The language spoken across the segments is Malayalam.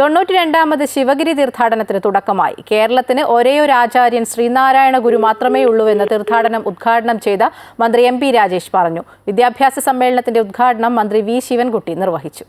തൊണ്ണൂറ്റി രണ്ടാമത് ശിവഗിരി തീർത്ഥാടനത്തിന് തുടക്കമായി. കേരളത്തിന് ഒരേ ഒരു ആചാര്യൻ ശ്രീനാരായണ ഗുരു മാത്രമേ ഉള്ളൂ എന്ന് തീർത്ഥാടനം ഉദ്ഘാടനം ചെയ്ത മന്ത്രി എം രാജേഷ് പറഞ്ഞു. വിദ്യാഭ്യാസ സമ്മേളനത്തിന്റെ ഉദ്ഘാടനം മന്ത്രി വി ശിവൻകുട്ടി നിർവഹിച്ചു.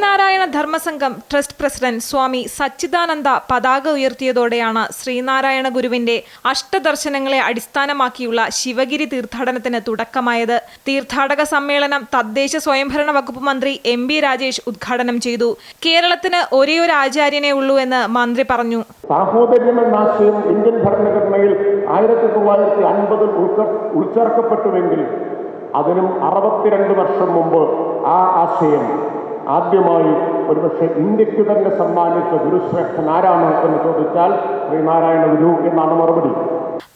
ശ്രീനാരായണ ധർമ്മസംഘം ട്രസ്റ്റ് പ്രസിഡന്റ് സ്വാമി സച്ചിദാനന്ദ പതാക ഉയർത്തിയതോടെയാണ് ശ്രീനാരായണ ഗുരുവിന്റെ അഷ്ടദർശനങ്ങളെ അടിസ്ഥാനമാക്കിയുള്ള ശിവഗിരി തീർത്ഥാടനത്തിന് തുടക്കമായത്. തീർത്ഥാടക സമ്മേളനം തദ്ദേശ സ്വയംഭരണ വകുപ്പ് മന്ത്രി എം ബി രാജേഷ് ഉദ്ഘാടനം ചെയ്തു. കേരളത്തിന് ഒരേ ഒരു ആചാര്യനെ ഉള്ളൂ എന്ന് മന്ത്രി പറഞ്ഞു. സാഹോദര്യം ആശയം ഇന്ത്യൻ ഭരണഘടനയിൽ ആയിരത്തി തൊള്ളായിരത്തി അൻപതിൽ ഉൾച്ചേർക്കപ്പെട്ടുവെങ്കിൽ അതിനും അറുപത്തിരണ്ട് വർഷം മുമ്പ് ആ ആശയം ആദ്യമായി ഒരുപക്ഷെ ഇന്ത്യയ്ക്ക് തന്നെ സമ്മാനിച്ച ഗുരുശ്രേഷ്ഠൻ ആരാണ് എന്ന് ചോദിച്ചാൽ ശ്രീനാരായണ ഗുരു എന്നാണ് മറുപടി.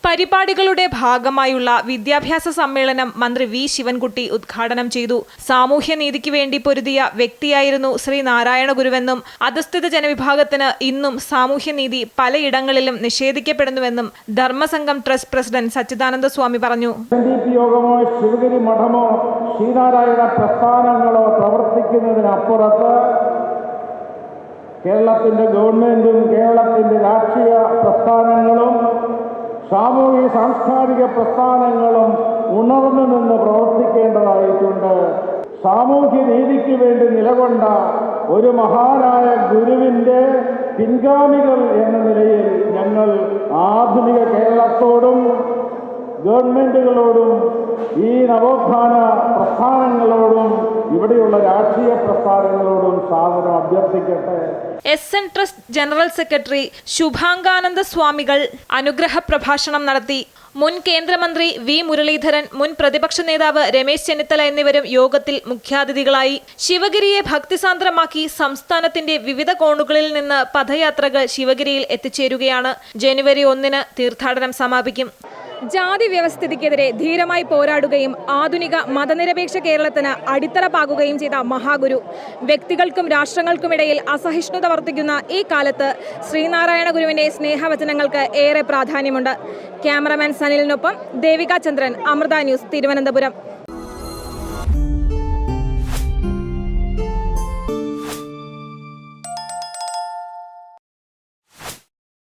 പരിപാടികളുടെ ഭാഗമായുള്ള വിദ്യാഭ്യാസ സമ്മേളനം മന്ത്രി വി ശിവൻകുട്ടി ഉദ്ഘാടനം ചെയ്തു. സാമൂഹ്യനീതിക്ക് വേണ്ടി പൊരുതിയ വ്യക്തിയായിരുന്നു ശ്രീ നാരായണ ഗുരുവെന്നും അധസ്ഥിത ജനവിഭാഗത്തിന് ഇന്നും സാമൂഹ്യനീതി പലയിടങ്ങളിലും നിഷേധിക്കപ്പെടുന്നുവെന്നും ധർമ്മസംഘം ട്രസ്റ്റ് പ്രസിഡന്റ് സച്ചിദാനന്ദ സ്വാമി പറഞ്ഞു യോഗമോ ശിവഗിരി മഠമോ ശ്രീനാരായണ പ്രസ്ഥാനങ്ങളോ പ്രവർത്തിക്കുന്നതിനപ്പുറത്ത് കേരളത്തിന്റെ ഗവൺമെന്റും കേരളത്തിന്റെ രാഷ്ട്രീയ പ്രസ്ഥാനങ്ങളും സാമൂഹിക സാംസ്കാരിക പ്രസ്ഥാനങ്ങളും ഉണർന്നു നിന്ന് പ്രവർത്തിക്കേണ്ടതായിട്ടുണ്ട്. സാമൂഹ്യ നീതിക്ക് വേണ്ടി നിലകൊണ്ട ഒരു മഹാനായ ഗുരുവിന്റെ പിൻഗാമികൾ എന്ന നിലയിൽ ഞങ്ങൾ ആധുനിക കേരളത്തോടും ഗവൺമെന്റുകളോടും ഈ നവോത്ഥാന പ്രസ്ഥാനങ്ങളോടും ഇവിടെയുള്ള രാഷ്ട്രീയ പ്രസ്ഥാനങ്ങളോടും സാധനം അഭ്യർത്ഥിക്കട്ടെ. S N trust general secretary Shubhangananda സ്വാമികൾ അനുഗ്രഹ പ്രഭാഷണം നടത്തി. മുൻ കേന്ദ്രമന്ത്രി വി മുരളീധരൻ മുൻ പ്രതിപക്ഷ നേതാവ് രമേശ് ചെന്നിത്തല എന്നിവരും യോഗത്തിൽ മുഖ്യാതിഥികളായി. ശിവഗിരിയെ ഭക്തിസാന്ദ്രമാക്കി സംസ്ഥാനത്തിന്റെ വിവിധ കോണുകളിൽ നിന്ന് പദയാത്രകൾ ശിവഗിരിയിൽ എത്തിച്ചേരുകയാണ്. ജനുവരി ഒന്നിന് തീർത്ഥാടനം സമാപിക്കും. ജാതി വ്യവസ്ഥിതിക്കെതിരെ ധീരമായി പോരാടുകയും ആധുനിക മതനിരപേക്ഷ കേരളത്തിന് അടിത്തറ പാകുകയും ചെയ്ത മഹാഗുരു. വ്യക്തികൾക്കും രാഷ്ട്രങ്ങൾക്കുമിടയിൽ അസഹിഷ്ണുത വർദ്ധിക്കുന്ന ഈ കാലത്ത് ശ്രീനാരായണ ഗുരുവിന്റെ സ്നേഹവചനങ്ങൾക്ക് ഏറെ പ്രാധാന്യമുണ്ട്. ക്യാമറമാൻ സനിലിനൊപ്പം ദേവിക ചന്ദ്രൻ അമൃത ന്യൂസ് തിരുവനന്തപുരം.